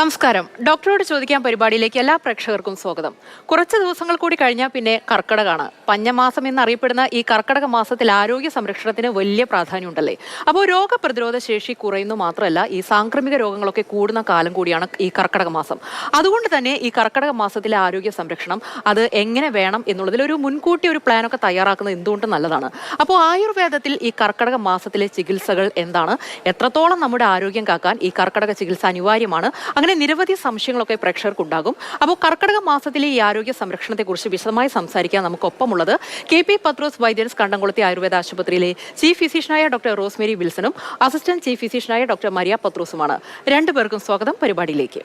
നമസ്കാരം. ഡോക്ടറോട് ചോദിക്കാൻ പരിപാടിയിലേക്ക് എല്ലാ പ്രേക്ഷകർക്കും സ്വാഗതം. കുറച്ച് ദിവസങ്ങൾ കൂടി കഴിഞ്ഞാൽ പിന്നെ കർക്കടകമാണ് പഞ്ഞമാസം എന്നറിയപ്പെടുന്ന ഈ കർക്കടക മാസത്തിൽ ആരോഗ്യ സംരക്ഷണത്തിന് വലിയ പ്രാധാന്യം ഉണ്ടല്ലേ അപ്പോൾ രോഗപ്രതിരോധ ശേഷി കുറയുന്നു മാത്രമല്ല ഈ സാംക്രമിക രോഗങ്ങളൊക്കെ കൂടുന്ന കാലം കൂടിയാണ് ഈ കർക്കടക മാസം. അതുകൊണ്ട് തന്നെ ഈ കർക്കടക മാസത്തിലെ ആരോഗ്യ സംരക്ഷണം അത് എങ്ങനെ വേണം എന്നുള്ളതിൽ ഒരു മുൻകൂട്ടി ഒരു പ്ലാനൊക്കെ തയ്യാറാക്കുന്നത് എന്തുകൊണ്ട് നല്ലതാണ്? അപ്പോൾ ആയുർവേദത്തിൽ ഈ കർക്കടക മാസത്തിലെ ചികിത്സകൾ എന്താണ്? എത്രത്തോളം നമ്മുടെ ആരോഗ്യം കാക്കാൻ ഈ കർക്കടക ചികിത്സ അനിവാര്യമാണ്? അങ്ങനെ നിരവധി സംശയങ്ങളൊക്കെ പ്രേക്ഷകർക്കുണ്ടാകും. അപ്പോൾ കർക്കിടക മാസത്തിലെ ഈ ആരോഗ്യ സംരക്ഷണത്തെക്കുറിച്ച് വിശദമായി സംസാരിക്കാൻ നമുക്കൊപ്പമുള്ളത് കെ പി പത്രോസ് വൈദ്യൻസ് കണ്ടംകുളത്തെ ആയുർവേദ ആശുപത്രിയിലെ ചീഫ് ഫിസിഷ്യനായ ഡോക്ടർ റോസ്മേരി വിൽസണും അസിസ്റ്റന്റ് ചീഫ് ഫിസിഷ്യനായ ഡോക്ടർ മരിയ പത്രോസുമാണ്. രണ്ടുപേർക്കും സ്വാഗതം പരിപാടിയിലേക്ക്.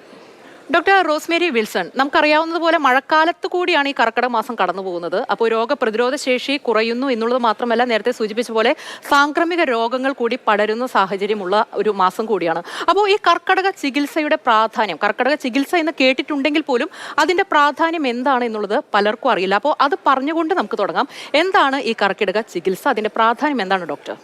ഡോക്ടർ റോസ്മേരി വിൽസൺ നമുക്കറിയാവുന്നതുപോലെ മഴക്കാലത്ത് കൂടിയാണ് ഈ കർക്കിടക മാസം കടന്നു പോകുന്നത്. അപ്പോൾ രോഗപ്രതിരോധ ശേഷി കുറയുന്നു എന്നുള്ളത് മാത്രമല്ല നേരത്തെ സൂചിപ്പിച്ച പോലെ സാംക്രമിക രോഗങ്ങൾ കൂടി പടരുന്ന സാഹചര്യമുള്ള ഒരു മാസം കൂടിയാണ്. അപ്പോൾ ഈ കർക്കിടക ചികിത്സയുടെ പ്രാധാന്യം കർക്കിടക ചികിത്സ എന്ന് കേട്ടിട്ടുണ്ടെങ്കിൽ പോലും അതിന്റെ പ്രാധാന്യം എന്താണ് എന്നുള്ളത് പലർക്കും അറിയില്ല. അപ്പോൾ അത് പറഞ്ഞുകൊണ്ട് നമുക്ക് തുടങ്ങാം. എന്താണ് ഈ കർക്കിടക ചികിത്സ? അതിന്റെ പ്രാധാന്യം എന്താണ് ഡോക്ടർ?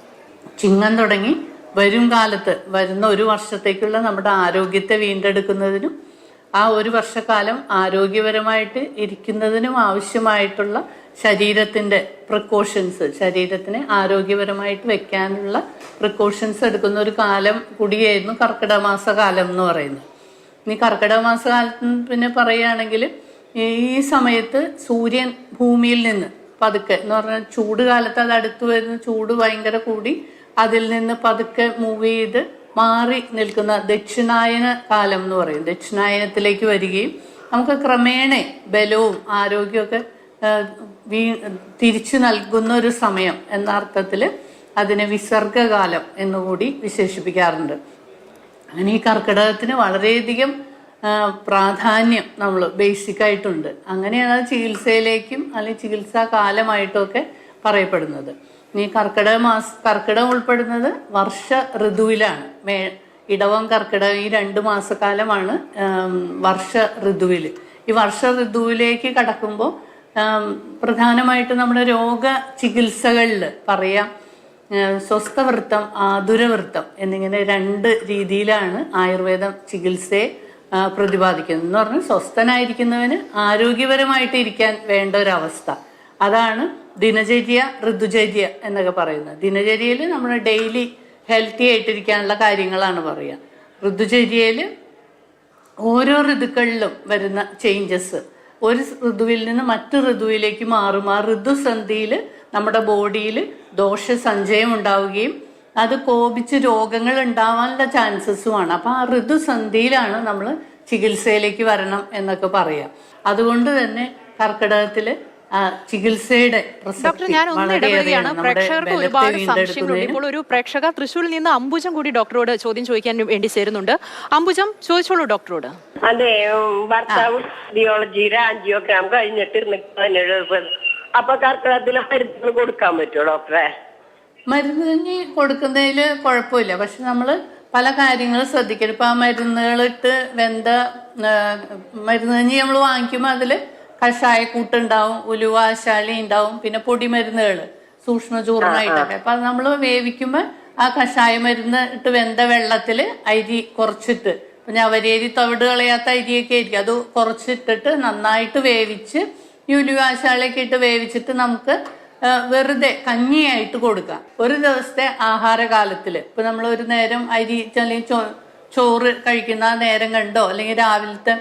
ചിങ്ങം തുടങ്ങി. വരും കാലത്ത് വരുന്ന ഒരു വർഷത്തേക്കുള്ള നമ്മുടെ ആരോഗ്യത്തെ വീണ്ടെടുക്കുന്നതിനും ആ ഒരു വർഷക്കാലം ആരോഗ്യപരമായിട്ട് ഇരിക്കുന്നതിനും ആവശ്യമായിട്ടുള്ള ശരീരത്തിന്റെ പ്രിക്കോഷൻസ് ശരീരത്തിനെ ആരോഗ്യപരമായിട്ട് വെക്കാനുള്ള പ്രിക്കോഷൻസ് എടുക്കുന്ന ഒരു കാലം കൂടിയായിരുന്നു കർക്കിടക മാസ കാലം എന്ന് പറയുന്നത്. ഇനി കർക്കിടക മാസ കാലത്ത് പിന്നെ പറയുകയാണെങ്കിൽ ഈ സമയത്ത് സൂര്യൻ ഭൂമിയിൽ നിന്ന് പതുക്കെ എന്ന് പറഞ്ഞാൽ ചൂട് കാലത്ത് അത് അടുത്ത് വരുന്ന ചൂട് ഭയങ്കര കൂടി അതിൽ നിന്ന് പതുക്കെ മൂവ് ചെയ്ത് മാറി നിൽക്കുന്ന ദക്ഷിണായന കാലം എന്ന് പറയും. ദക്ഷിണായനത്തിലേക്ക് വരികയും നമുക്ക് ക്രമേണ ബലവും ആരോഗ്യമൊക്കെ വീ തിരിച്ചു നൽകുന്ന ഒരു സമയം എന്ന അർത്ഥത്തിൽ അതിനെ വിസർഗകാലം എന്നുകൂടി വിശേഷിപ്പിക്കാറുണ്ട്. അങ്ങനെ ഈ കർക്കിടകത്തിന് വളരെയധികം പ്രാധാന്യം നമ്മൾ ബേസിക് ആയിട്ടുണ്ട്. അങ്ങനെയാണ് ചികിത്സയിലേക്കും അല്ലെങ്കിൽ ചികിത്സാ കാലമായിട്ടും ഒക്കെ പറയപ്പെടുന്നത്. ഇനി കർക്കിടക മാസ കർക്കിടകം ഉൾപ്പെടുന്നത് വർഷ ഋതുവിലാണ്. മേ ഇടവം കർക്കിടകം ഈ രണ്ട് മാസക്കാലമാണ് വർഷ ഋതുവിൽ ഈ വർഷ ഋതുവിലേക്ക് കടക്കുമ്പോൾ പ്രധാനമായിട്ട് നമ്മുടെ രോഗ ചികിത്സകളിൽ പറയാം സ്വസ്ഥവൃത്തം ആതുരവൃത്തം എന്നിങ്ങനെ രണ്ട് രീതിയിലാണ് ആയുർവേദം ചികിത്സയെ പ്രതിപാദിക്കുന്നത്. എന്ന് പറഞ്ഞാൽ സ്വസ്ഥനായിരിക്കുന്നവന് ആരോഗ്യപരമായിട്ട് ഇരിക്കാൻ വേണ്ട ഒരവസ്ഥ. അതാണ് ദിനചര്യ ഋതുചര്യ എന്നൊക്കെ പറയുന്നത്. ദിനചര്യയിൽ നമ്മൾ ഡെയിലി ഹെൽത്തി ആയിട്ടിരിക്കാനുള്ള കാര്യങ്ങളാണ് പറയുക. ഋതുചര്യയിൽ ഓരോ ഋതുക്കളിലും വരുന്ന ചേഞ്ചസ് ഒരു ഋതുവിൽ നിന്ന് മറ്റു ഋതുവിലേക്ക് മാറും. ആ ഋതുസന്ധിയിൽ നമ്മുടെ ബോഡിയിൽ ദോഷ ദോഷസഞ്ചയം ഉണ്ടാവുകയും അത് കോപിച്ച് രോഗങ്ങൾ ഉണ്ടാവാനുള്ള ചാൻസസുമാണ്. അപ്പം ആ ഋതുസന്ധിയിലാണ് നമ്മൾ ചികിത്സയിലേക്ക് വരണം എന്നൊക്കെ പറയാം അതുകൊണ്ട് തന്നെ കർക്കിടകത്തിൽ ചികിത്സയുടെ ഡോക്ടർ ഞാൻ ഒന്ന് ഇടപെടുകയാണ്. പ്രേക്ഷകർക്ക് ഒരുപാട് സംശയങ്ങളുണ്ട്. ഇപ്പോൾ ഒരു പ്രേക്ഷക തൃശ്ശൂരിൽ നിന്ന് അംബുജം കൂടി ഡോക്ടറോട് ചോദ്യം ചോദിക്കാൻ വേണ്ടി ചേരുന്നുണ്ട്. അംബുജം ചോദിച്ചോളൂ ഡോക്ടറോട്. അതെ ഭർത്താവ് ഡിയോളജിയുടെ ആൻജിയോഗ്രാം കഴിഞ്ഞിട്ട് അപ്പൊ കർക്കിടകത്തിലെ മരുന്നുകൾ കൊടുക്കാൻ പറ്റുമോ ഡോക്ടറെ? മരുന്ന് കൊടുക്കുന്നതിൽ കുഴപ്പമില്ല. പക്ഷെ നമ്മൾ പല കാര്യങ്ങളും ശ്രദ്ധിക്കണം. ഇപ്പം ആ മരുന്നുകളിട്ട് വെന്ത മരുന്ന് കഞ്ഞി നമ്മൾ വാങ്ങിക്കുമ്പോൾ അതിൽ കഷായക്കൂട്ടുണ്ടാവും ഉലുവ ശാലി ഉണ്ടാവും പിന്നെ പൊടിമരുന്നുകൾ സൂക്ഷ്മ അപ്പൊ അത് നമ്മൾ വേവിക്കുമ്പോൾ ആ കഷായ മരുന്ന് ഇട്ട് വെന്ത വെള്ളത്തിൽ അരി കുറച്ചിട്ട് പിന്നെ അവരേരി തവിട് കളയാത്ത അരിയൊക്കെ ആയിരിക്കും. അത് കുറച്ചിട്ടിട്ട് നന്നായിട്ട് വേവിച്ച് ഈ ഉലുവാശാലയൊക്കെ ഇട്ട് വേവിച്ചിട്ട് നമുക്ക് വെറുതെ കഞ്ഞിയായിട്ട് കൊടുക്കാം. ഒരു ദിവസത്തെ ആഹാരകാലത്തിൽ ഇപ്പൊ നമ്മൾ ഒരു നേരം അരി അല്ലെങ്കിൽ ചോറ് കഴിക്കുന്ന ആ നേരം കണ്ടോ? അല്ലെങ്കിൽ രാവിലത്തെ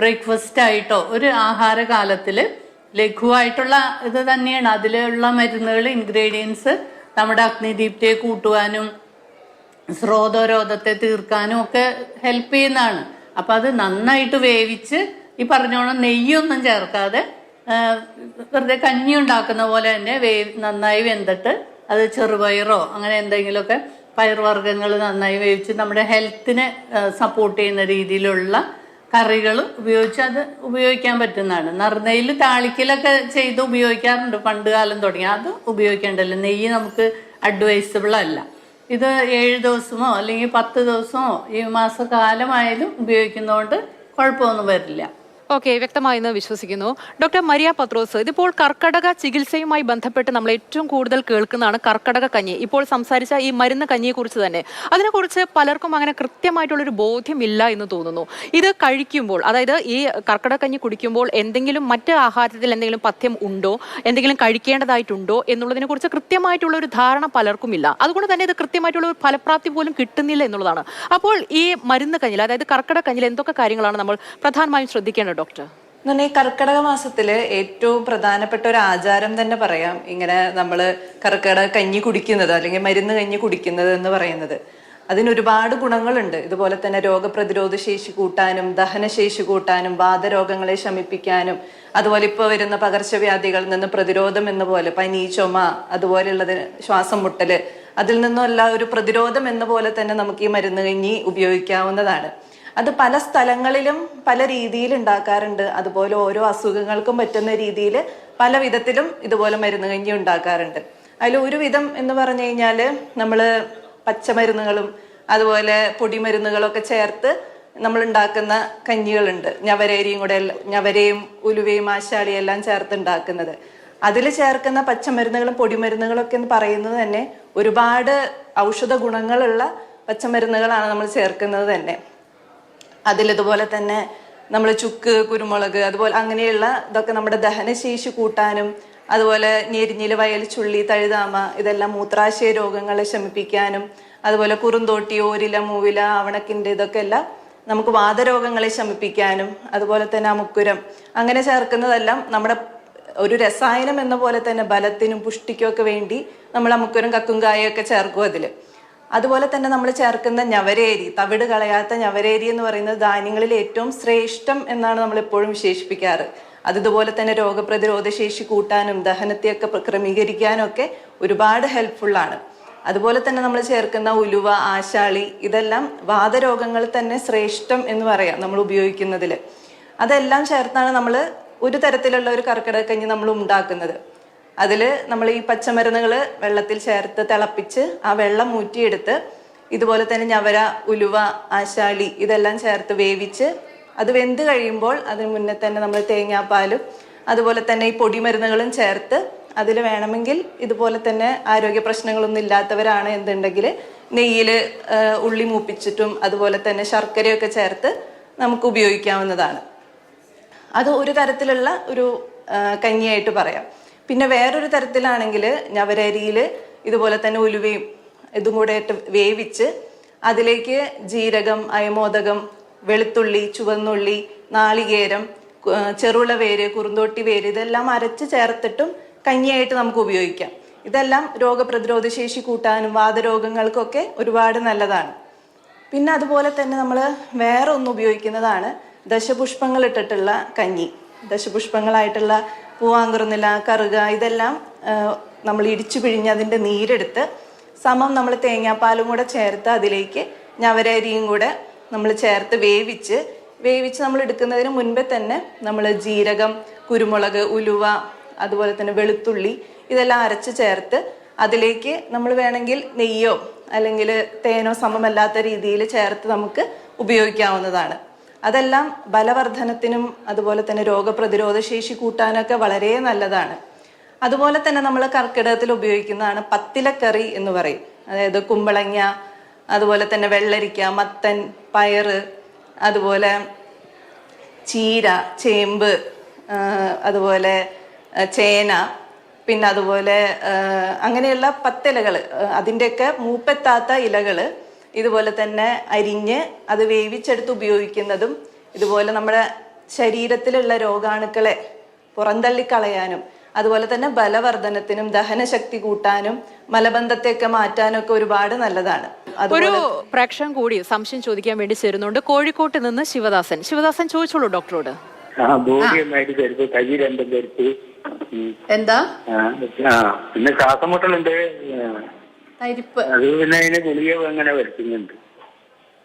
ബ്രേക്ക്ഫാസ്റ്റ് ആയിട്ടോ ഒരു ആഹാരകാലത്തിൽ ലഘുവായിട്ടുള്ള ഇത് തന്നെയാണ്. അതിലുള്ള മരുന്നുകൾ ഇൻഗ്രീഡിയൻസ് നമ്മുടെ അഗ്നിദീപ്തിയെ കൂട്ടുവാനും സ്രോതരോധത്തെ തീർക്കാനും ഒക്കെ ഹെൽപ്പ് ചെയ്യുന്നതാണ്. അപ്പം അത് നന്നായിട്ട് വേവിച്ച് ഈ പറഞ്ഞോണം നെയ്യൊന്നും ചേർക്കാതെ വെറുതെ കഞ്ഞി ഉണ്ടാക്കുന്ന പോലെ തന്നെ വേ നന്നായി വെന്തിട്ട് അത് ചെറുപയറോ അങ്ങനെ എന്തെങ്കിലുമൊക്കെ പയർവർഗങ്ങൾ നന്നായി വേവിച്ച് നമ്മുടെ ഹെൽത്തിനെ സപ്പോർട്ട് ചെയ്യുന്ന രീതിയിലുള്ള കറികൾ ഉപയോഗിച്ച് അത് ഉപയോഗിക്കാൻ പറ്റുന്നതാണ്. നറുനെയ്യിൽ താളിക്കലൊക്കെ ചെയ്ത് ഉപയോഗിക്കാറുണ്ട്. പണ്ട് കാലം തുടങ്ങി. അത് ഉപയോഗിക്കേണ്ടല്ലോ നെയ്യ് നമുക്ക് അഡ്വൈസബിൾ അല്ല. ഇത് ഏഴ് ദിവസമോ അല്ലെങ്കിൽ പത്ത് ദിവസമോ ഈ മാസകാലമായാലും ഉപയോഗിക്കുന്നതുകൊണ്ട് കുഴപ്പമൊന്നും വരില്ല. ഓക്കെ വ്യക്തമായെന്ന് വിശ്വസിക്കുന്നു. ഡോക്ടർ മരിയ പത്രോസ് ഇതിപ്പോൾ കർക്കടക ചികിത്സയുമായി ബന്ധപ്പെട്ട് നമ്മൾ ഏറ്റവും കൂടുതൽ കേൾക്കുന്നതാണ് കർക്കടക കഞ്ഞി. ഇപ്പോൾ സംസാരിച്ച ഈ മരുന്ന് കഞ്ഞിയെ കുറിച്ച് തന്നെ. അതിനെക്കുറിച്ച് പലർക്കും അങ്ങനെ കൃത്യമായിട്ടുള്ളൊരു ബോധ്യമില്ല എന്ന് തോന്നുന്നു. ഇത് കഴിക്കുമ്പോൾ അതായത് ഈ കർക്കടക കഞ്ഞി കുടിക്കുമ്പോൾ എന്തെങ്കിലും മറ്റ് ആഹാരത്തിൽ എന്തെങ്കിലും പഥ്യം ഉണ്ടോ? എന്തെങ്കിലും കഴിക്കേണ്ടതായിട്ടുണ്ടോ? എന്നുള്ളതിനെക്കുറിച്ച് കൃത്യമായിട്ടുള്ള ഒരു ധാരണ പലർക്കും ഇല്ല അതുകൊണ്ട് തന്നെ ഇത് കൃത്യമായിട്ടുള്ള ഒരു ഫലപ്രാപ്തി പോലും കിട്ടുന്നില്ല എന്നുള്ളതാണ്. അപ്പോൾ ഈ മരുന്ന് കഞ്ഞിൽ അതായത് കർക്കടക കഞ്ഞിൽ എന്തൊക്കെ കാര്യങ്ങളാണ് നമ്മൾ പ്രധാനമായും ശ്രദ്ധിക്കേണ്ടത് ഡോക്ടർ? ഈ കർക്കിടക മാസത്തിൽ ഏറ്റവും പ്രധാനപ്പെട്ട ഒരു ആചാരം തന്നെ പറയാം. ഇങ്ങനെ നമ്മൾ കർക്കിടക കഞ്ഞി കുടിക്കുന്നത് അല്ലെങ്കിൽ മരുന്ന് കഞ്ഞി കുടിക്കുന്നത് എന്ന് പറയുന്നത്. അതിന് ഒരുപാട് ഗുണങ്ങളുണ്ട്. ഇതുപോലെ തന്നെ രോഗപ്രതിരോധ ശേഷി കൂട്ടാനും ദഹനശേഷി കൂട്ടാനും വാതരോഗങ്ങളെ ശമിപ്പിക്കാനും അതുപോലെ ഇപ്പോൾ വരുന്ന പകർച്ചവ്യാധികളിൽ നിന്ന് പ്രതിരോധം എന്ന പോലെ പനി ചുമ അതുപോലെയുള്ളതിന് ശ്വാസം മുട്ടൽ അതിൽ നിന്നുമല്ല ഒരു പ്രതിരോധം എന്ന പോലെ തന്നെ നമുക്ക് ഈ മരുന്ന് കഞ്ഞി ഉപയോഗിക്കാവുന്നതാണ്. അത് പല സ്ഥലങ്ങളിലും പല രീതിയിൽ ഉണ്ടാക്കാറുണ്ട്. അതുപോലെ ഓരോ അസുഖങ്ങൾക്കും പറ്റുന്ന രീതിയിൽ പല വിധത്തിലും ഇതുപോലെ മരുന്ന് കഞ്ഞി ഉണ്ടാക്കാറുണ്ട്. അതിൽ ഒരു വിധം എന്ന് പറഞ്ഞു കഴിഞ്ഞാൽ നമ്മൾ പച്ചമരുന്നുകളും അതുപോലെ പൊടിമരുന്നുകളൊക്കെ ചേർത്ത് നമ്മൾ ഉണ്ടാക്കുന്ന കഞ്ഞികളുണ്ട്. ഞവരേരിയും കൂടെ ഞവരയും ഉലുവയും ആശാളിയും എല്ലാം ചേർത്ത് ഉണ്ടാക്കുന്നത്. അതിൽ ചേർക്കുന്ന പച്ചമരുന്നുകളും പൊടിമരുന്നുകളൊക്കെ എന്ന് പറയുന്നത് തന്നെ ഒരുപാട് ഔഷധ ഗുണങ്ങളുള്ള പച്ചമരുന്നുകളാണ് നമ്മൾ ചേർക്കുന്നത് തന്നെ. അതിലിതുപോലെ തന്നെ നമ്മൾ ചുക്ക് കുരുമുളക് അതുപോലെ അങ്ങനെയുള്ള ഇതൊക്കെ നമ്മുടെ ദഹനശേഷി കൂട്ടാനും അതുപോലെ ഞെരിഞ്ഞിൽ വയൽ ചുള്ളി തഴുതാമ ഇതെല്ലാം മൂത്രാശയ രോഗങ്ങളെ ശമിപ്പിക്കാനും അതുപോലെ കുറുന്തോട്ടി ഓരില മൂവില അവണക്കിന്റെ ഇതൊക്കെ എല്ലാം നമുക്ക് വാതരോഗങ്ങളെ ശമിപ്പിക്കാനും അതുപോലെ തന്നെ അമുക്കുരം അങ്ങനെ ചേർക്കുന്നതെല്ലാം നമ്മുടെ ഒരു രസായനം എന്ന പോലെ തന്നെ ബലത്തിനും പുഷ്ടിക്കും ഒക്കെ വേണ്ടി നമ്മൾ അമുക്കുരം കക്കും കായൊക്കെ ചേർക്കും അതിൽ അതുപോലെ തന്നെ നമ്മൾ ചേർക്കുന്ന ഞവരേരി തവിട് കളയാത്ത ഞവരേരി എന്ന് പറയുന്നത് ധാന്യങ്ങളിൽ ഏറ്റവും ശ്രേഷ്ഠം എന്നാണ് നമ്മൾ എപ്പോഴും വിശേഷിപ്പിക്കാറ്. അത് ഇതുപോലെ തന്നെ രോഗപ്രതിരോധ ശേഷി കൂട്ടാനും ദഹനത്തെയൊക്കെ ക്രമീകരിക്കാനും ഒക്കെ ഒരുപാട് ഹെൽപ്ഫുള്ളാണ് അതുപോലെ തന്നെ നമ്മൾ ചേർക്കുന്ന ഉലുവ ആശാളി ഇതെല്ലാം വാതരോഗങ്ങൾ തന്നെ ശ്രേഷ്ഠം എന്ന് പറയാം നമ്മൾ ഉപയോഗിക്കുന്നതിൽ അതെല്ലാം ചേർത്താണ് നമ്മൾ ഒരു തരത്തിലുള്ള ഒരു കർക്കിടക കഞ്ഞി നമ്മൾ ഉണ്ടാക്കുന്നത്. അതിൽ നമ്മൾ ഈ പച്ചമരുന്നുകൾ വെള്ളത്തിൽ ചേർത്ത് തിളപ്പിച്ച് ആ വെള്ളം ഊറ്റിയെടുത്ത് ഇതുപോലെ തന്നെ ഞവര ഉലുവ ആശാളി ഇതെല്ലാം ചേർത്ത് വേവിച്ച് അത് വെന്ത് കഴിയുമ്പോൾ അതിന് മുന്നേ തന്നെ നമ്മൾ തേങ്ങാപ്പാലും അതുപോലെ തന്നെ ഈ പൊടിമരുന്നുകളും ചേർത്ത് അതിൽ വേണമെങ്കിൽ ഇതുപോലെ തന്നെ ആരോഗ്യ പ്രശ്നങ്ങളൊന്നും ഇല്ലാത്തവരാണ് എന്തുണ്ടെങ്കിൽ നെയ്യിൽ ഉള്ളി മൂപ്പിച്ചിട്ടും അതുപോലെ തന്നെ ശർക്കരയൊക്കെ ചേർത്ത് നമുക്ക് ഉപയോഗിക്കാവുന്നതാണ്. അത് ഒരു തരത്തിലുള്ള ഒരു കഞ്ഞിയായിട്ട് പറയാം. പിന്നെ വേറൊരു തരത്തിലാണെങ്കിൽ ഞവരരിയിൽ ഇതുപോലെ തന്നെ ഉലുവയും ഇതും കൂടെ ഇട്ട് വേവിച്ച് അതിലേക്ക് ജീരകം അയമോദകം വെളുത്തുള്ളി ചുവന്നുള്ളി നാളികേരം ചെറുള വേര് കുറുന്തോട്ടി വേര് ഇതെല്ലാം അരച്ച് ചേർത്തിട്ടും കഞ്ഞിയായിട്ട് നമുക്ക് ഉപയോഗിക്കാം. ഇതെല്ലാം രോഗപ്രതിരോധ ശേഷി കൂട്ടാനും വാതരോഗങ്ങൾക്കൊക്കെ ഒരുപാട് നല്ലതാണ്. പിന്നെ അതുപോലെ തന്നെ നമ്മൾ വേറെ ഒന്ന് ഉപയോഗിക്കുന്നതാണ് ദശപുഷ്പങ്ങൾ ഇട്ടിട്ടുള്ള കഞ്ഞി. ദശപുഷ്പങ്ങളായിട്ടുള്ള പൂവാങ്കുറുന്നില കറുക ഇതെല്ലാം നമ്മൾ ഇടിച്ചു പിഴിഞ്ഞ് അതിന്റെ നീരെടുത്ത് സമം നമ്മൾ തേങ്ങാപ്പാലും കൂടെ ചേർത്ത് അതിലേക്ക് ഞവരരിയും കൂടെ നമ്മൾ ചേർത്ത് വേവിച്ച് വേവിച്ച് നമ്മൾ എടുക്കുന്നതിന് മുൻപേ തന്നെ നമ്മൾ ജീരകം കുരുമുളക് ഉലുവ അതുപോലെ തന്നെ വെളുത്തുള്ളി ഇതെല്ലാം അരച്ച് ചേർത്ത് അതിലേക്ക് നമ്മൾ വേണമെങ്കിൽ നെയ്യോ അല്ലെങ്കിൽ തേനോ സമമല്ലാത്ത രീതിയിൽ ചേർത്ത് നമുക്ക് ഉപയോഗിക്കാവുന്നതാണ്. അതെല്ലാം ബലവർദ്ധനത്തിനും അതുപോലെ തന്നെ രോഗപ്രതിരോധ ശേഷി കൂട്ടാനൊക്കെ വളരെ നല്ലതാണ്. അതുപോലെ തന്നെ നമ്മൾ കർക്കിടകത്തിൽ ഉപയോഗിക്കുന്നതാണ് പത്തിലക്കറി എന്ന് പറയും. അതായത് കുമ്പളങ്ങ അതുപോലെ തന്നെ വെള്ളരിക്ക മത്തൻ പയർ അതുപോലെ ചീര ചേമ്പ് അതുപോലെ ചേന പിന്നെ അതുപോലെ അങ്ങനെയുള്ള പത്തിലകൾ അതിന്റെയൊക്കെ മൂപ്പെത്താത്ത ഇലകൾ ഇതുപോലെ തന്നെ അരിഞ്ഞ് അത് വേവിച്ചെടുത്ത് ഉപയോഗിക്കുന്നതും ഇതുപോലെ നമ്മുടെ ശരീരത്തിലുള്ള രോഗാണുക്കളെ പുറന്തള്ളിക്കളയാനും അതുപോലെ തന്നെ ബലവർദ്ധനത്തിനും ദഹനശക്തി കൂട്ടാനും മലബന്ധത്തെയൊക്കെ മാറ്റാനും ഒക്കെ ഒരുപാട് നല്ലതാണ്. ഒരു പ്രേക്ഷകം പ്രേക്ഷകൻ കൂടി സംശയം ചോദിക്കാൻ വേണ്ടി ചേരുന്നുണ്ട്. കോഴിക്കോട്ട് നിന്ന് ശിവദാസൻ. ശിവദാസൻ ചോദിച്ചോളൂ ഡോക്ടറോട്. എന്താ? പിന്നെ ശ്വാസം മുട്ടലുണ്ട്. ആ, തരിപ്പ് അത് പിന്നെ അതിന് ഗുളിക അങ്ങനെ വരുത്തുന്നുണ്ട്.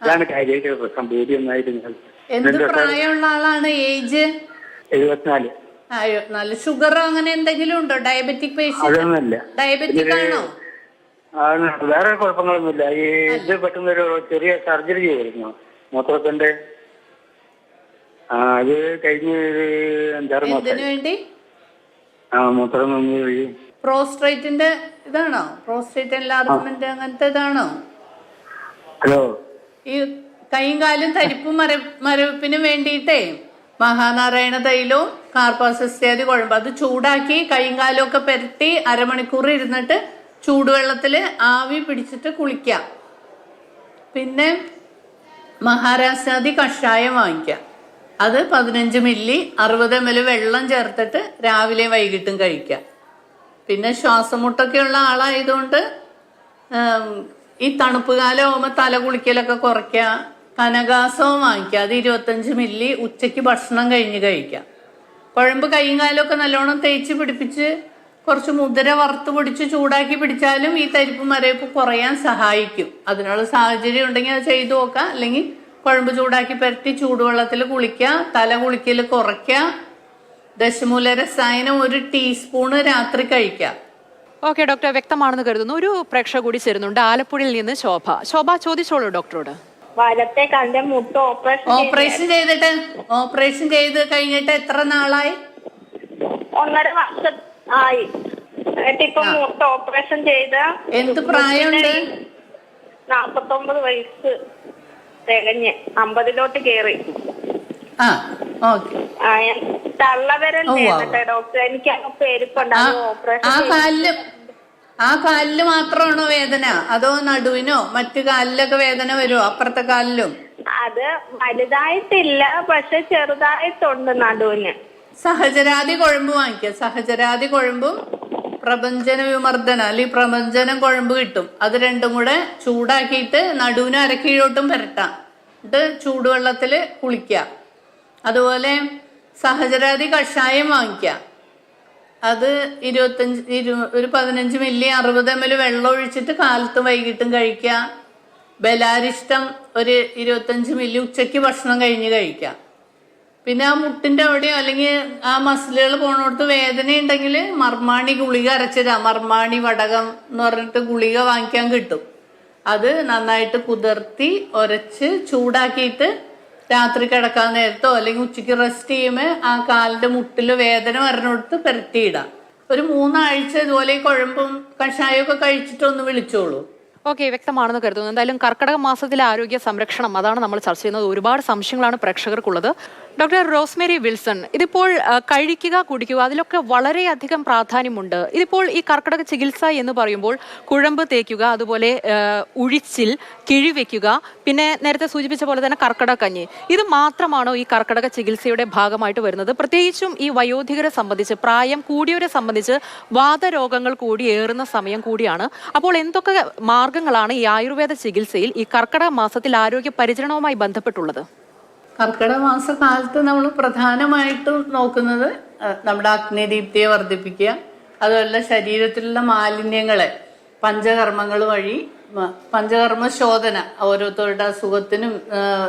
അതാണ് കാര്യമായിട്ട് പ്രശ്നം. ബോഡി ഒന്നായിട്ട് ഇങ്ങനെ. എന്ത് പ്രായമുള്ള ആളാണ്? ഏജ്? എഴുപത്തിനാല്. അയ്യോ നല്ല ഷുഗറോ അങ്ങനെ എന്തെങ്കിലും ഉണ്ടോ? ഡയബറ്റിക് പേഷ്യന്റ് ഡയബറ്റിക് ആണോ? ആ, വേറെ കുഴപ്പങ്ങളൊന്നുമില്ല. ഈ ഇത് പെട്ടെന്നൊരു ചെറിയ സർജറി ചെയ്തിരുന്നു. മൂത്രത്തിന്റെ ആ അത് കഴിഞ്ഞ ഒരു അഞ്ചാറ് മാസം ആ മൂത്രം വഴി പ്രോസ്ട്രേറ്റിന്റെ ഇതാണോ? പ്രോസ്ട്രേറ്റ് എൻലാർജ്മെന്റ് അങ്ങനത്തെ ഇതാണോ? ഹലോ. ഈ കൈയും കാലും തരിപ്പും മര മരവിപ്പിനും വേണ്ടിയിട്ടേ മഹാനാരായണ തൈലവും കാർപ്പാസിസ്റ്റാതി കുഴമ്പ്. അത് ചൂടാക്കി കൈയും കാലും ഒക്കെ പെരട്ടി അരമണിക്കൂർ ഇരുന്നിട്ട് ചൂടുവെള്ളത്തിൽ ആവി പിടിച്ചിട്ട് കുളിക്കാം. പിന്നെ മഹാരാഷ്ട്രാദി കഷായം വാങ്ങിക്കാം അത് പതിനഞ്ച് മില്ലി അറുപത് എം എൽ വെള്ളം ചേർത്തിട്ട് രാവിലെ വൈകിട്ടും കഴിക്കാം പിന്നെ ശ്വാസമുട്ടൊക്കെയുള്ള ആളായതുകൊണ്ട് ഉം, ഈ തണുപ്പ് കാലം ആകുമ്പോൾ തല കുളിക്കലൊക്കെ കുറയ്ക്കുക കനകാസവും വാങ്ങിക്കുക അത് ഇരുപത്തഞ്ച് മില്ലി ഉച്ചയ്ക്ക് ഭക്ഷണം കഴിഞ്ഞ് കഴിക്കുക. കുഴമ്പ് കൈയും കാലമൊക്കെ നല്ലോണം തേച്ച് പിടിപ്പിച്ച് കുറച്ച് മുതിര വറുത്ത് പിടിച്ച് ചൂടാക്കി പിടിച്ചാലും ഈ തരിപ്പ് മരവിപ്പ് കുറയാൻ സഹായിക്കും. അതിനുള്ള സാഹചര്യം ഉണ്ടെങ്കിൽ അത് ചെയ്തു നോക്കാം അല്ലെങ്കിൽ കുഴമ്പ് ചൂടാക്കി പരത്തി ചൂടുവെള്ളത്തിൽ കുളിക്കുക തല കുളിക്കൽ കുറയ്ക്കുക ദശമൂല രസായനം ഒരു ടീസ്പൂണ് രാത്രി കഴിക്കാം. ഓക്കെ ഡോക്ടർ വ്യക്തമാണെന്ന് കരുതുന്നു. ഒരു പ്രേക്ഷക കൂടി ചേരുന്നുണ്ട്. ആലപ്പുഴയിൽ നിന്ന് ശോഭ. ശോഭ ചോദിച്ചോളൂ ഡോക്ടറോട്. വലത്തെ കണ്ട മുട്ട ഓപ്പറേഷൻ ഓപ്പറേഷൻ ചെയ്തിട്ട് ഓപ്പറേഷൻ ചെയ്ത് കഴിഞ്ഞിട്ട് എത്ര നാളായി? ഒന്നര വർഷം ആയി. മുട്ട ഓപ്പറേഷൻ ചെയ്ത എന്ത് പ്രായമുണ്ട്? നാപ്പത്തൊമ്പത് വയസ്സ് തികഞ്ഞ് അമ്പതിലോട്ട് കേറി. ആ ഓക്കെ. ആ, കാലിൽ ആ കാലിൽ മാത്രമാണോ വേദന? അതോ നടുവിനോ? മറ്റു കാലിലൊക്കെ വേദന വരുമോ അപ്പുറത്തെ കാലിലും? അത് വലുതായിട്ടില്ല പക്ഷെ ചെറുതായിട്ടുണ്ട് നടുവിന്. സഹചരാതി കുഴമ്പ് വാങ്ങിക്കുക സഹചരാതി കുഴമ്പും പ്രപഞ്ചന വിമർദ്ദന അല്ലെങ്കിൽ പ്രപഞ്ചനം കുഴമ്പ് കിട്ടും. അത് രണ്ടും കൂടെ ചൂടാക്കിയിട്ട് നടുവിന് അരക്കീഴോട്ടും പുരട്ടാം. എന്നിട്ട് ചൂടുവെള്ളത്തിൽ കുളിക്കുക അതുപോലെ സഹചരാതി കഷായം വാങ്ങിക്കുക അത് ഇരുപത്തഞ്ച് ഇരു ഒരു പതിനഞ്ച് മില്ലി അറുപത് എം എൽ വെള്ളം ഒഴിച്ചിട്ട് കാലത്തും വൈകിട്ടും കഴിക്കുക ബലാരിഷ്ടം ഒരു ഇരുപത്തഞ്ച് മില്ലി ഉച്ചയ്ക്ക് ഭക്ഷണം കഴിഞ്ഞ് കഴിക്കുക പിന്നെ ആ മുട്ടിന്റെ അവിടെയോ അല്ലെങ്കിൽ ആ മസിലുകൾ പോണോടത്ത് വേദന ഉണ്ടെങ്കിൽ മർമാണി ഗുളിക അരച്ചിടാം. മർമാണി വടകം എന്ന് പറഞ്ഞിട്ട് ഗുളിക വാങ്ങിക്കാൻ കിട്ടും. അത് നന്നായിട്ട് കുതിർത്തി ഒരച്ച് ചൂടാക്കിയിട്ട് രാത്രി കിടക്കാൻ നേരത്തോ അല്ലെങ്കിൽ ഉച്ചയ്ക്ക് റെസ്റ്റ് ചെയ്യുമ്പോൾ ആ കാലിന്റെ മുട്ടിൽ വേദന വരണോടത്ത് പെരട്ടിയിടാം. ഒരു മൂന്നാഴ്ച ഇതുപോലെ കുഴമ്പും കഷായമൊക്കെ കഴിച്ചിട്ടൊന്ന് വിളിച്ചോളൂ. ഓക്കെ വ്യക്തമാണെന്ന് കരുതുന്നു. എന്തായാലും കർക്കടക മാസത്തിലെ ആരോഗ്യ സംരക്ഷണം അതാണ് നമ്മൾ ചർച്ച ചെയ്യുന്നത്. ഒരുപാട് സംശയങ്ങളാണ് പ്രേക്ഷകർക്കുള്ളത്. ഡോക്ടർ റോസ്മേരി വിൽസൺ ഇതിപ്പോൾ കഴിക്കുക കുടിക്കുക അതിലൊക്കെ വളരെയധികം പ്രാധാന്യമുണ്ട്. ഇതിപ്പോൾ ഈ കർക്കിടക ചികിത്സ എന്ന് പറയുമ്പോൾ കുഴമ്പ് തേക്കുക അതുപോലെ ഉഴിച്ചിൽ കിഴിവെക്കുക പിന്നെ നേരത്തെ സൂചിപ്പിച്ച പോലെ തന്നെ കർക്കിടക കഞ്ഞി. ഇത് മാത്രമാണോ ഈ കർക്കിടക ചികിത്സയുടെ ഭാഗമായിട്ട് വരുന്നത്? പ്രത്യേകിച്ചും ഈ വയോധികരെ സംബന്ധിച്ച് പ്രായം കൂടിയവരെ സംബന്ധിച്ച് വാതരോഗങ്ങൾ കൂടി ഏറുന്ന സമയം കൂടിയാണ്. അപ്പോൾ എന്തൊക്കെ മാർഗങ്ങളാണ് ഈ ആയുർവേദ ചികിത്സയിൽ ഈ കർക്കിടക മാസത്തിൽ ആരോഗ്യ പരിചരണവുമായി ബന്ധപ്പെട്ടുള്ളത്. കർക്കിടക മാസ കാലത്ത് നമ്മൾ പ്രധാനമായിട്ടും നോക്കുന്നത് നമ്മുടെ അഗ്നിദീപ്തിയെ വർദ്ധിപ്പിക്കുക അതുപോലെ ശരീരത്തിലുള്ള മാലിന്യങ്ങളെ പഞ്ചകർമ്മങ്ങൾ വഴി പഞ്ചകർമ്മ ശോധന ഓരോരുത്തരുടെ അസുഖത്തിനും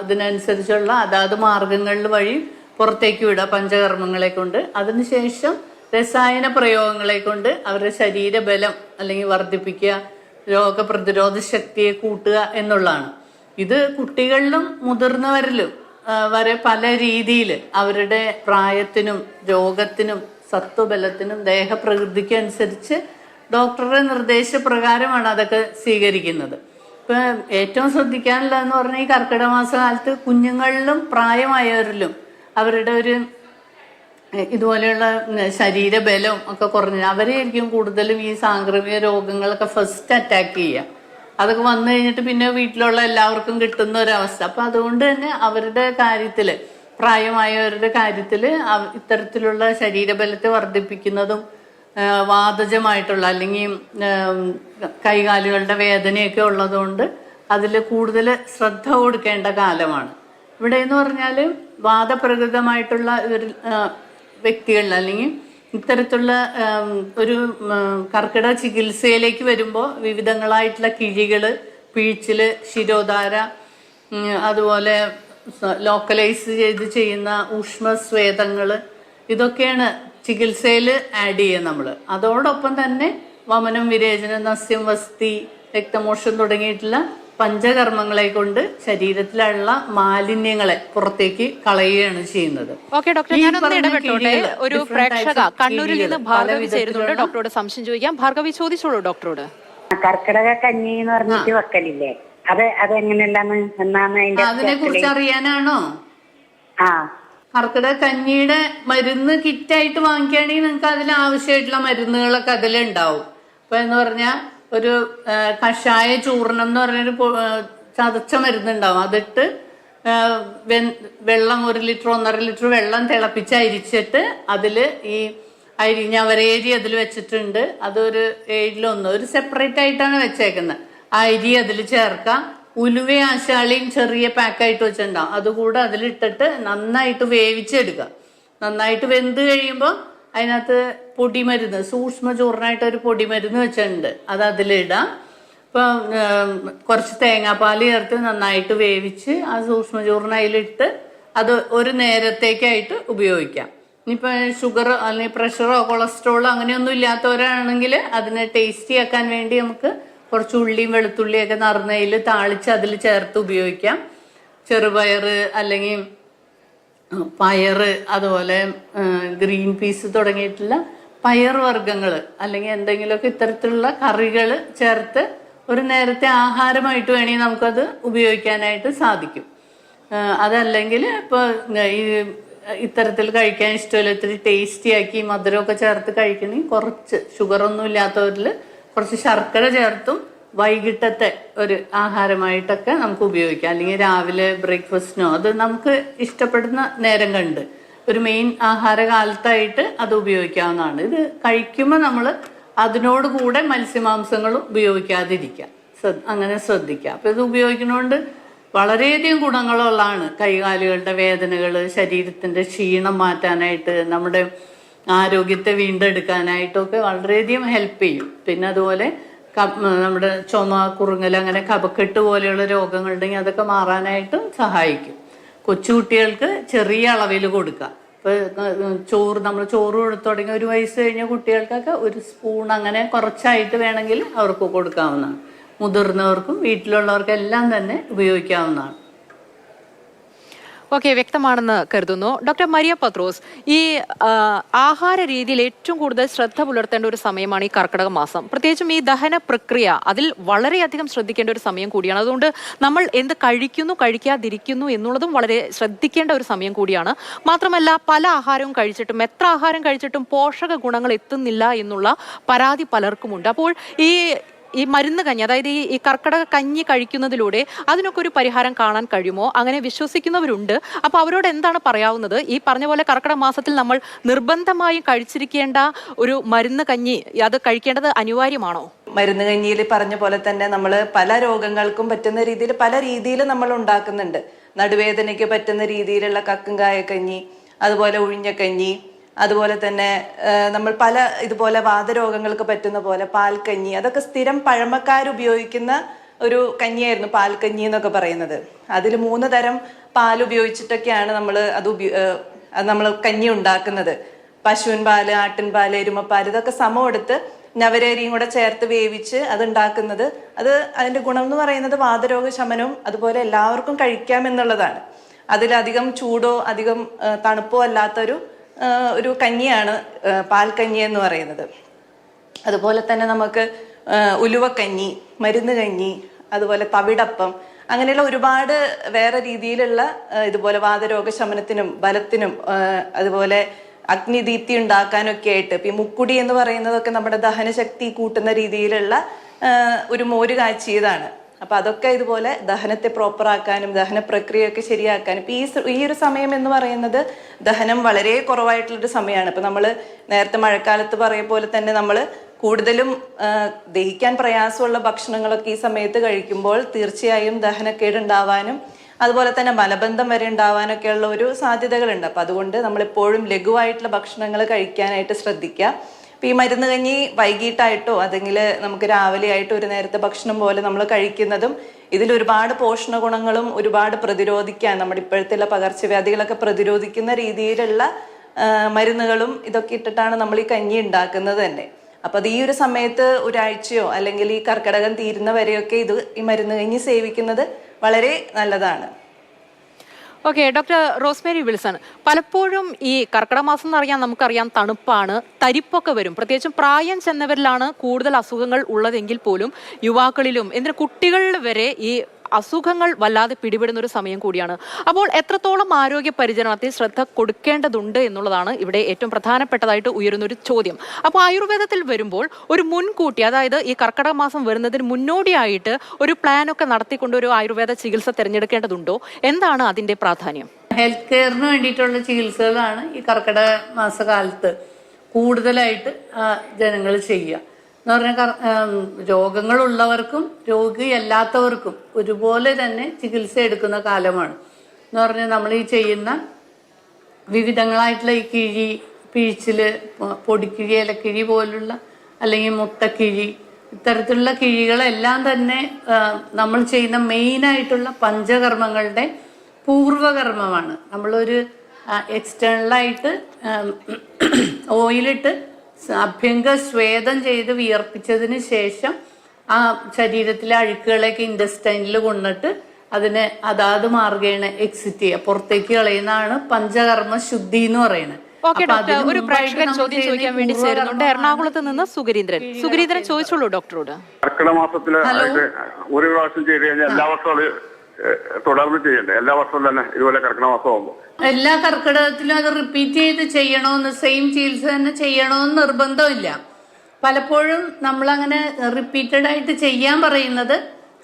ഇതിനനുസരിച്ചുള്ള അതാത് മാർഗങ്ങളിൽ വഴി പുറത്തേക്ക് വിടുക പഞ്ചകർമ്മങ്ങളെ കൊണ്ട്. അതിനുശേഷം രസായന പ്രയോഗങ്ങളെ കൊണ്ട് അവരുടെ ശരീരബലം അല്ലെങ്കിൽ വർദ്ധിപ്പിക്കുക രോഗപ്രതിരോധ ശക്തിയെ കൂട്ടുക എന്നുള്ളതാണ്. ഇത് കുട്ടികളിലും മുതിർന്നവരിലും വരെ പല രീതിയിൽ അവരുടെ പ്രായത്തിനും രോഗത്തിനും സത്വബലത്തിനും ദേഹപ്രകൃതിക്കും അനുസരിച്ച് ഡോക്ടറുടെ നിർദ്ദേശപ്രകാരമാണ് അതൊക്കെ സ്വീകരിക്കുന്നത്. ഇപ്പം ഏറ്റവും ശ്രദ്ധിക്കാനുള്ളതെന്ന് പറഞ്ഞാൽ ഈ കർക്കിടക മാസ കാലത്ത് കുഞ്ഞുങ്ങളിലും പ്രായമായവരിലും അവരുടെ ഒരു ഇതുപോലെയുള്ള ശരീരബലം ഒക്കെ കുറഞ്ഞു അവരെയായിരിക്കും കൂടുതലും ഈ സാംക്രമിക രോഗങ്ങളൊക്കെ ഫസ്റ്റ് അറ്റാക്ക് ചെയ്യുക. അതൊക്കെ വന്നു കഴിഞ്ഞിട്ട് പിന്നെ വീട്ടിലുള്ള എല്ലാവർക്കും കിട്ടുന്ന ഒരവസ്ഥ. അപ്പൊ അതുകൊണ്ട് തന്നെ അവരുടെ കാര്യത്തിൽ പ്രായമായവരുടെ കാര്യത്തിൽ ഇത്തരത്തിലുള്ള ശരീരബലത്തെ വർദ്ധിപ്പിക്കുന്നതും വാതജമായിട്ടുള്ള അല്ലെങ്കിൽ കൈകാലുകളുടെ വേദനയൊക്കെ ഉള്ളതുകൊണ്ട് അതിൽ കൂടുതൽ ശ്രദ്ധ കൊടുക്കേണ്ട കാലമാണ്. ഇവിടെ എന്ന് പറഞ്ഞാൽ വാദപ്രകൃതമായിട്ടുള്ള വ്യക്തികളിൽ അല്ലെങ്കിൽ ഇത്തരത്തിലുള്ള ഒരു കർക്കിട ചികിത്സയിലേക്ക് വരുമ്പോൾ വിവിധങ്ങളായിട്ടുള്ള കിഴികൾ പിഴിച്ചിൽ ശിരോധാര അതുപോലെ ലോക്കലൈസ് ചെയ്ത് ചെയ്യുന്ന ഊഷ്മസ്വേദങ്ങൾ ഇതൊക്കെയാണ് ചികിത്സയിൽ ആഡ് ചെയ്യുക നമ്മൾ അതോടൊപ്പം തന്നെ വമനം വിരേചനം നസ്യം വസ്തി രക്തമോഷം തുടങ്ങിയിട്ടുള്ള പഞ്ചകർമ്മങ്ങളെ കൊണ്ട് ശരീരത്തിലുള്ള മാലിന്യങ്ങളെ പുറത്തേക്ക് കളയുകയാണ് ചെയ്യുന്നത്. ഓക്കെ ഡോക്ടർ ഞാൻ ഞാനൊന്ന് ഇടപെട്ടോട്ടെ? ഒരു പ്രേക്ഷക കണ്ണൂരിൽ നിന്ന് ഭാർഗവി ചേരുന്നുണ്ട്. ഡോക്ടറോട് സംശയം ചോദിക്കാം. ഭാർഗവി ചോദിച്ചോളൂ ഡോക്ടറോട്. കർക്കിടക കഞ്ഞി എന്ന് പറഞ്ഞിട്ട് വെക്കലില്ലേ? അത് അതെങ്ങനെയുണ്ടാന്ന് എന്നാന്ന് അതിന്റെ അതിനെ കുറിച്ച് അറിയാനാണോ? ആ. കർക്കിടക കഞ്ഞിയുടെ മരുന്ന് കിറ്റായിട്ട് വാങ്ങിക്കുകയാണെങ്കിൽ നിങ്ങൾക്ക് അതിൽ ആവശ്യമായിട്ടുള്ള മരുന്നുകളൊക്കെ അതിലുണ്ടാവും. അപ്പൊ എന്ന് പറഞ്ഞാൽ ഒരു കഷായ ചൂർണം എന്ന് പറഞ്ഞൊരു ചതച്ച മരുന്നുണ്ടാവും. അതിട്ട് വെള്ളം ഒരു ലിറ്റർ ഒന്നര ലിറ്റർ വെള്ളം തിളപ്പിച്ച് അരിച്ചിട്ട് അതിൽ ഈ അരി ഞവരേരി അതിൽ വെച്ചിട്ടുണ്ട്. അതൊരു ഏഴിലൊന്ന് ഒരു സെപ്പറേറ്റ് ആയിട്ടാണ് വെച്ചേക്കുന്നത്. ആ അരി അതിൽ ചേർക്കാം. ഉലുവ ആശാളിയും ചെറിയ പാക്കായിട്ട് വെച്ചിട്ടുണ്ടാവും. അതുകൂടെ അതിലിട്ടിട്ട് നന്നായിട്ട് വേവിച്ചെടുക്കുക. നന്നായിട്ട് വെന്ത് കഴിയുമ്പോൾ അതിനകത്ത് പൊടിമരുന്ന് സൂക്ഷ്മ ചോറിനായിട്ട് ഒരു പൊടിമരുന്ന് വെച്ചിട്ടുണ്ട്. അത് അതിലിടാം. ഇപ്പം കുറച്ച് തേങ്ങാപ്പാൽ ചേർത്ത് നന്നായിട്ട് വേവിച്ച് ആ സൂക്ഷ്മ ചൂർണ അതിലിട്ട് അത് ഒരു നേരത്തേക്കായിട്ട് ഉപയോഗിക്കാം. ഇനിയിപ്പോൾ ഷുഗർ അല്ലെങ്കിൽ പ്രഷറോ കൊളസ്ട്രോളോ അങ്ങനെയൊന്നും ഇല്ലാത്തവരാണെങ്കിൽ അതിനെ ടേസ്റ്റി ആക്കാൻ വേണ്ടി നമുക്ക് കുറച്ച് ഉള്ളിയും വെളുത്തുള്ളിയൊക്കെ നിറഞ്ഞതിൽ താളിച്ച് അതിൽ ചേർത്ത് ഉപയോഗിക്കാം. ചെറുപയർ അല്ലെങ്കിൽ പയറ് അതുപോലെ ഗ്രീൻ പീസ് തുടങ്ങിയിട്ടുള്ള പയർ വർഗങ്ങൾ അല്ലെങ്കിൽ എന്തെങ്കിലുമൊക്കെ ഇത്തരത്തിലുള്ള കറികൾ ചേർത്ത് ഒരു നേരത്തെ ആഹാരമായിട്ട് വേണമെങ്കിൽ നമുക്കത് ഉപയോഗിക്കാനായിട്ട് സാധിക്കും. അതല്ലെങ്കിൽ ഇപ്പോൾ ഈ ഇത്തരത്തിൽ കഴിക്കാൻ ഇഷ്ടമല്ല ഇത്തിരി ടേസ്റ്റി ആക്കി മധുരമൊക്കെ ചേർത്ത് കഴിക്കണമെങ്കിൽ കുറച്ച് ഷുഗറൊന്നും ഇല്ലാത്തവരിൽ കുറച്ച് ശർക്കര ചേർത്തും വൈകിട്ടത്തെ ഒരു ആഹാരമായിട്ടൊക്കെ നമുക്ക് ഉപയോഗിക്കാം. അല്ലെങ്കിൽ രാവിലെ ബ്രേക്ക്ഫാസ്റ്റിനോ അത് നമുക്ക് ഇഷ്ടപ്പെടുന്ന നേരം കണ്ട് ഒരു മെയിൻ ആഹാര കാലത്തായിട്ട് അത് ഉപയോഗിക്കാവുന്നതാണ്. ഇത് കഴിക്കുമ്പോൾ നമ്മൾ അതിനോട് കൂടെ മത്സ്യമാംസങ്ങളും ഉപയോഗിക്കാതിരിക്കുക. അങ്ങനെ ശ്രദ്ധിക്കുക. അപ്പോൾ ഇത് ഉപയോഗിക്കുന്നതുകൊണ്ട് വളരെയധികം ഗുണങ്ങളുള്ളതാണ്. കൈകാലുകളുടെ വേദനകൾ ശരീരത്തിന്റെ ക്ഷീണം മാറ്റാനായിട്ട് നമ്മുടെ ആരോഗ്യത്തെ വീണ്ടെടുക്കാനായിട്ടൊക്കെ വളരെയധികം ഹെൽപ്പ് ചെയ്യും. പിന്നെ അതുപോലെ നമ്മുടെ ചുമ കുറുങ്ങൽ അങ്ങനെ കപക്കെട്ട് പോലെയുള്ള രോഗങ്ങളുണ്ടെങ്കിൽ അതൊക്കെ മാറാനായിട്ടും സഹായിക്കും. കൊച്ചുകുട്ടികൾക്ക് ചെറിയ അളവിൽ കൊടുക്കുക ചോറ് നമ്മൾ ചോറ് കൊടുത്തു തുടങ്ങി ഒരു വയസ്സ് കഴിഞ്ഞ കുട്ടികൾക്കൊക്കെ ഒരു സ്പൂൺ അങ്ങനെ കുറച്ചായിട്ട് വേണമെങ്കിൽ അവർക്ക് കൊടുക്കാവുന്നതാണ്. മുതിർന്നവർക്കും വീട്ടിലുള്ളവർക്കെല്ലാം തന്നെ ഉപയോഗിക്കാവുന്നതാണ്. ഓക്കെ വ്യക്തമാണെന്ന് കരുതുന്നു. ഡോക്ടർ മരിയ പത്രോസ് ഈ ആഹാര രീതിയിൽ ഏറ്റവും കൂടുതൽ ശ്രദ്ധ പുലർത്തേണ്ട ഒരു സമയമാണ് ഈ കർക്കിടക മാസം. പ്രത്യേകിച്ചും ഈ ദഹന പ്രക്രിയ അതിൽ വളരെയധികം ശ്രദ്ധിക്കേണ്ട ഒരു സമയം കൂടിയാണ്. അതുകൊണ്ട് നമ്മൾ എന്ത് കഴിക്കുന്നു കഴിക്കാതിരിക്കുന്നു എന്നുള്ളതും വളരെ ശ്രദ്ധിക്കേണ്ട ഒരു സമയം കൂടിയാണ്. മാത്രമല്ല പല ആഹാരവും കഴിച്ചിട്ടും എത്ര ആഹാരം കഴിച്ചിട്ടും പോഷക ഗുണങ്ങൾ എത്തുന്നില്ല എന്നുള്ള പരാതി പലർക്കുമുണ്ട്. അപ്പോൾ ഈ ഈ മരുന്ന് കഞ്ഞി അതായത് ഈ കർക്കിടക കഞ്ഞി കഴിക്കുന്നതിലൂടെ അതിനൊക്കെ ഒരു പരിഹാരം കാണാൻ കഴിയുമോ? അങ്ങനെ വിശ്വസിക്കുന്നവരുണ്ട്. അപ്പോൾ അവരോട് എന്താണ് പറയാവുന്നത്? ഈ പറഞ്ഞ പോലെ കർക്കിടക മാസത്തിൽ നമ്മൾ നിർബന്ധമായും കഴിച്ചിരിക്കേണ്ട ഒരു മരുന്ന് കഞ്ഞി അത് കഴിക്കേണ്ടത് അനിവാര്യമാണോ? മരുന്ന് കഞ്ഞിയിൽ പറഞ്ഞ പോലെ തന്നെ നമ്മൾ പല രോഗങ്ങൾക്കും പറ്റുന്ന രീതിയിൽ പല രീതിയിൽ നമ്മൾ ഉണ്ടാക്കുന്നുണ്ട്. നടുവേദനയ്ക്ക് പറ്റുന്ന രീതിയിലുള്ള കക്കും കഞ്ഞി അതുപോലെ ഉഴിഞ്ഞക്കഞ്ഞി അതുപോലെ തന്നെ നമ്മൾ പല ഇതുപോലെ വാതരോഗങ്ങൾക്ക് പറ്റുന്ന പോലെ പാൽക്കഞ്ഞി അതൊക്കെ സ്ഥിരം പഴമക്കാർ ഉപയോഗിക്കുന്ന ഒരു കഞ്ഞിയായിരുന്നു പാൽക്കഞ്ഞി എന്നൊക്കെ പറയുന്നത്. അതിൽ മൂന്ന് തരം പാൽ ഉപയോഗിച്ചിട്ടൊക്കെയാണ് നമ്മൾ അത് നമ്മൾ കഞ്ഞി ഉണ്ടാക്കുന്നത്. പശുവിൻ പാൽ ആട്ടിൻ പാൽ എരുമപ്പാൽ ഇതൊക്കെ സമം എടുത്ത് നവരേരിയും കൂടെ ചേർത്ത് വേവിച്ച് അത് ഉണ്ടാക്കുന്നത് അത് അതിന്റെ ഗുണം എന്ന് പറയുന്നത് വാതരോഗ ശമനവും അതുപോലെ എല്ലാവർക്കും കഴിക്കാം കഴിക്കാമെന്നുള്ളതാണ് അതിലധികം ചൂടോ അധികം തണുപ്പോ അല്ലാത്തൊരു ഒരു കഞ്ഞിയാണ് പാൽക്കഞ്ഞി എന്ന് പറയുന്നത്. അതുപോലെ തന്നെ നമുക്ക് ഉലുവക്കഞ്ഞി മരുന്ന് കഞ്ഞി അതുപോലെ തവിടപ്പം അങ്ങനെയുള്ള ഒരുപാട് വേറെ രീതിയിലുള്ള ഇതുപോലെ വാതരോഗശമനത്തിനും ബലത്തിനും അതുപോലെ അഗ്നിദീപ്തി ഉണ്ടാക്കാനൊക്കെ ആയിട്ട് ഇപ്പം ഈ മുക്കുടി എന്ന് പറയുന്നതൊക്കെ നമ്മുടെ ദഹനശക്തി കൂട്ടുന്ന രീതിയിലുള്ള ഒരു മോര് കാച്ചിയതാണ്. അപ്പൊ അതൊക്കെ ഇതുപോലെ ദഹനത്തെ പ്രോപ്പർ ആക്കാനും ദഹന പ്രക്രിയയൊക്കെ ശരിയാക്കാനും. ഇപ്പൊ ഈ ഈ ഒരു സമയം എന്ന് പറയുന്നത് ദഹനം വളരെ കുറവായിട്ടുള്ളൊരു സമയമാണ്. ഇപ്പൊ നമ്മൾ നേരത്തെ മഴക്കാലത്ത് പറയ പോലെ തന്നെ നമ്മൾ കൂടുതലും ദഹിക്കാൻ പ്രയാസമുള്ള ഭക്ഷണങ്ങളൊക്കെ ഈ സമയത്ത് കഴിക്കുമ്പോൾ തീർച്ചയായും ദഹനക്കേട് ഉണ്ടാവാനും അതുപോലെ തന്നെ മലബന്ധം വരെ ഉണ്ടാവാനൊക്കെയുള്ള ഒരു സാധ്യതകളുണ്ട്. അപ്പൊ അതുകൊണ്ട് നമ്മൾ എപ്പോഴും ലഘുവായിട്ടുള്ള ഭക്ഷണങ്ങൾ കഴിക്കാനായിട്ട് ശ്രദ്ധിക്കുക. ഈ മരുന്ന് കഞ്ഞി വൈകിട്ടായിട്ടോ അല്ലെങ്കിൽ നമുക്ക് രാവിലെ ആയിട്ടോ ഒരു നേരത്തെ ഭക്ഷണം പോലെ നമ്മൾ കഴിക്കുന്നതും ഇതിൽ ഒരുപാട് പോഷണ ഗുണങ്ങളും ഒരുപാട് പ്രതിരോധിക്കാൻ നമ്മുടെ ഇപ്പോഴത്തെ പകർച്ചവ്യാധികളൊക്കെ പ്രതിരോധിക്കുന്ന രീതിയിലുള്ള മരുന്നുകളും ഇതൊക്കെ ഇട്ടിട്ടാണ് നമ്മൾ ഈ കഞ്ഞി ഉണ്ടാക്കുന്നത് തന്നെ. അപ്പൊ അത് ഈ ഒരു സമയത്ത് ഒരാഴ്ചയോ അല്ലെങ്കിൽ ഈ കർക്കിടകം തീരുന്ന വരെയൊക്കെ ഇത് ഈ മരുന്ന് കഞ്ഞി സേവിക്കുന്നത് വളരെ നല്ലതാണ്. ഓക്കെ ഡോക്ടർ റോസ്മേരി വിൽസൺ പലപ്പോഴും ഈ കർക്കിടക മാസം എന്നറിയാം നമുക്കറിയാം തണുപ്പാണ് തരിപ്പൊക്കെ വരും. പ്രത്യേകിച്ചും പ്രായം ചെന്നവരിലാണ് കൂടുതൽ അസുഖങ്ങൾ ഉള്ളതെങ്കിൽ പോലും യുവാക്കളിലും എന്തിന് കുട്ടികളിൽ വരെ ഈ അസുഖങ്ങൾ വല്ലാതെ പിടിപെടുന്ന ഒരു സമയം കൂടിയാണ്. അപ്പോൾ എത്രത്തോളം ആരോഗ്യ പരിചരണത്തിൽ ശ്രദ്ധ കൊടുക്കേണ്ടതുണ്ട് എന്നുള്ളതാണ് ഇവിടെ ഏറ്റവും പ്രധാനപ്പെട്ടതായിട്ട് ഉയരുന്ന ഒരു ചോദ്യം. അപ്പോൾ ആയുർവേദത്തിൽ വരുമ്പോൾ ഒരു മുൻകൂട്ടി അതായത് ഈ കർക്കിടക മാസം വരുന്നതിന് മുന്നോടിയായിട്ട് ഒരു പ്ലാനൊക്കെ നടത്തിക്കൊണ്ട് ഒരു ആയുർവേദ ചികിത്സ തിരഞ്ഞെടുക്കേണ്ടതുണ്ടോ? എന്താണ് അതിന്റെ പ്രാധാന്യം? ഹെൽത്ത് കെയറിന് വേണ്ടിയിട്ടുള്ള ചികിത്സകളാണ് ഈ കർക്കിടക മാസകാലത്ത് കൂടുതലായിട്ട് ജനങ്ങൾ ചെയ്യുക. എന്ന് പറഞ്ഞാൽ രോഗങ്ങളുള്ളവർക്കും രോഗിയല്ലാത്തവർക്കും ഒരുപോലെ തന്നെ ചികിത്സ എടുക്കുന്ന കാലമാണ്. എന്ന് പറഞ്ഞാൽ നമ്മൾ ഈ ചെയ്യുന്ന വിവിധങ്ങളായിട്ടുള്ള ഈ കിഴി പിഴിച്ചിൽ പൊടിക്കിഴി ഇലക്കിഴി പോലുള്ള അല്ലെങ്കിൽ മുട്ടക്കിഴി ഇത്തരത്തിലുള്ള കിഴികളെല്ലാം തന്നെ നമ്മൾ ചെയ്യുന്ന മെയിനായിട്ടുള്ള പഞ്ചകർമ്മങ്ങളുടെ പൂർവകർമ്മമാണ്. നമ്മളൊരു എക്സ്റ്റേണലായിട്ട് ഓയിലിട്ട് അഭ്യംഗ സ്വേദം ചെയ്ത് വിയർപ്പിച്ചതിന് ശേഷം ആ ശരീരത്തിലെ അഴുക്കുകളെയൊക്കെ ഇൻഡസ്റ്റൈനിൽ കൊണ്ടിട്ട് അതിനെ അതാത് മാർഗേണ എക്സിറ്റ് ചെയ്യുക. പുറത്തേക്ക് കളയുന്നതാണ് പഞ്ചകർമ്മ ശുദ്ധി എന്ന് പറയുന്നത്. ഓക്കെ ഡോക്ടർ ഒരു പ്രേക്ഷകൻ ചോദ്യം ചോദിക്കാൻ വേണ്ടി ചേരുന്നുണ്ട്. എറണാകുളത്ത് നിന്ന് സുഗരീന്ദ്രൻ. സുഗരീന്ദ്രൻ ചോദിച്ചോളൂ ഡോക്ടറോട് കർക്കിടക മാസത്തിൽ ഒരു പ്രാവശ്യം ചെയ്ത് കഴിഞ്ഞാൽ എല്ലാ വർഷവും തുടർന്ന് ചെയ്യണ്ടേ? എല്ലാ വർഷവും തന്നെ ഇതുപോലെ കർക്കിടക മാസം ആകുമ്പോൾ എല്ലാ കർക്കിടകത്തിലും അത് റിപ്പീറ്റ് ചെയ്ത് ചെയ്യണമെന്ന് സെയിം ചികിത്സ തന്നെ ചെയ്യണമെന്ന് നിർബന്ധമില്ല. പലപ്പോഴും നമ്മൾ അങ്ങനെ റിപ്പീറ്റഡ് ആയിട്ട് ചെയ്യാൻ പറയുന്നത്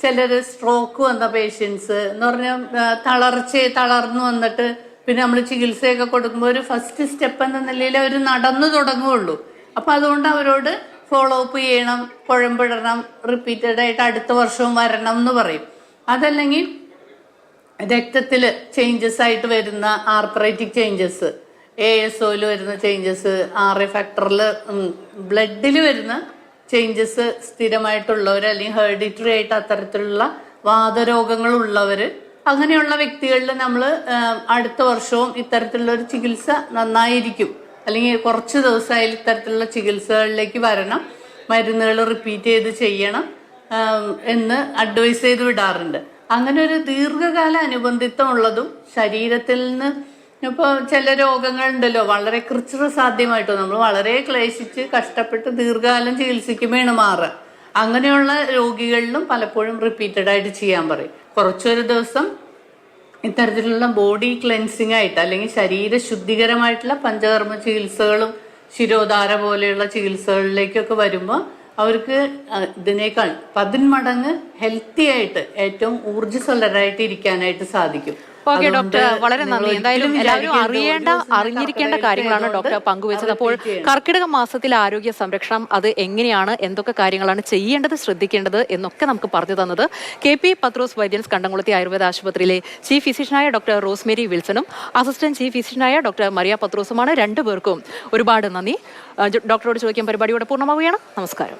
ചിലർ സ്ട്രോക്ക് വന്ന പേഷ്യൻസ് എന്ന് പറഞ്ഞാൽ തളർച്ച തളർന്നു വന്നിട്ട് പിന്നെ നമ്മൾ ചികിത്സയൊക്കെ കൊടുക്കുമ്പോൾ ഒരു ഫസ്റ്റ് സ്റ്റെപ്പ് എന്ന നിലയിൽ അവർ നടന്നു തുടങ്ങുകയുള്ളൂ അപ്പൊ അതുകൊണ്ട് അവരോട് ഫോളോ അപ്പ് ചെയ്യണം കുഴമ്പിടണം റിപ്പീറ്റഡ് ആയിട്ട് അടുത്ത വർഷവും വരണം എന്ന് പറയും. അതല്ലെങ്കിൽ രക്തത്തിൽ ചേഞ്ചസ് ആയിട്ട് വരുന്ന ആർത്രൈറ്റിക് ചേഞ്ചസ് എ എസ് ഒയിൽ വരുന്ന ചേഞ്ചസ് ആർ എ ഫാക്ടറിൽ ബ്ലഡിൽ വരുന്ന ചേഞ്ചസ് സ്ഥിരമായിട്ടുള്ളവർ അല്ലെങ്കിൽ ഹെർഡിറ്ററി ആയിട്ട് അത്തരത്തിലുള്ള വാതരോഗങ്ങളുള്ളവർ അങ്ങനെയുള്ള വ്യക്തികളിൽ നമ്മൾ അടുത്ത വർഷവും ഇത്തരത്തിലുള്ള ഒരു ചികിത്സ നന്നായിരിക്കും. അല്ലെങ്കിൽ കുറച്ച് ദിവസമായാലും ഇത്തരത്തിലുള്ള ചികിത്സകളിലേക്ക് വരണം മരുന്നുകൾ റിപ്പീറ്റ് ചെയ്ത് ചെയ്യണം എന്ന് അഡ്വൈസ് ചെയ്ത് വിടാറുണ്ട്. അങ്ങനെ ഒരു ദീർഘകാല അനുബന്ധിത്വം ഉള്ളതും ശരീരത്തിൽ നിന്ന് ഇപ്പോൾ ചില രോഗങ്ങൾ ഉണ്ടല്ലോ വളരെ കൃത്രിമ സാധ്യമായിട്ടോ നമ്മൾ വളരെ ക്ലേശിച്ച് കഷ്ടപ്പെട്ട് ദീർഘകാലം ചികിത്സിക്കുമ്പോഴാണ് മാറുക. അങ്ങനെയുള്ള രോഗികളിലും പലപ്പോഴും റിപ്പീറ്റഡ് ആയിട്ട് ചെയ്യാൻ പറയും. കുറച്ചൊരു ദിവസം ഇത്തരത്തിലുള്ള ബോഡി ക്ലെൻസിങ് ആയിട്ട് അല്ലെങ്കിൽ ശരീര ശുദ്ധികരമായിട്ടുള്ള പഞ്ചകർമ്മ ചികിത്സകളും ശിരോധാര പോലെയുള്ള ചികിത്സകളിലേക്കൊക്കെ വരുമ്പോൾ അവർക്ക് ഇതിനേക്കാൾ പതിന്മടങ്ങ് ഹെൽത്തി ആയിട്ട് ഏറ്റവും ഊർജസ്വലരായിട്ട് ഇരിക്കാനായിട്ട് സാധിക്കും ഓക്കെ ഡോക്ടർ വളരെ നന്ദി. എന്തായാലും എല്ലാവരും അറിയേണ്ട അറിഞ്ഞിരിക്കേണ്ട കാര്യങ്ങളാണ് ഡോക്ടർ പങ്കുവച്ചത് അപ്പോൾ കർക്കിടക മാസത്തിലെ ആരോഗ്യ സംരക്ഷണം അത് എങ്ങനെയാണ് എന്തൊക്കെ കാര്യങ്ങളാണ് ചെയ്യേണ്ടത് ശ്രദ്ധിക്കേണ്ടത് എന്നൊക്കെ നമുക്ക് പറഞ്ഞു തന്നത് കെ പി പത്രോസ് വൈദ്യൻസ് കണ്ടംകുളത്തി ആയുർവേദ ആശുപത്രിയിലെ ചീഫ് ഫിസിഷ്യനായ ഡോക്ടർ റോസ്മേരി വിൽസണും അസിസ്റ്റന്റ് ചീഫ് ഫിസിഷ്യനായ ഡോക്ടർ മറിയ പത്രോസുമാണ്. രണ്ടുപേർക്കും ഒരുപാട് നന്ദി. ഡോക്ടറോട് ചോദിക്കാൻ പരിപാടിയോടെ പൂർണമാവുകയാണ്. നമസ്കാരം.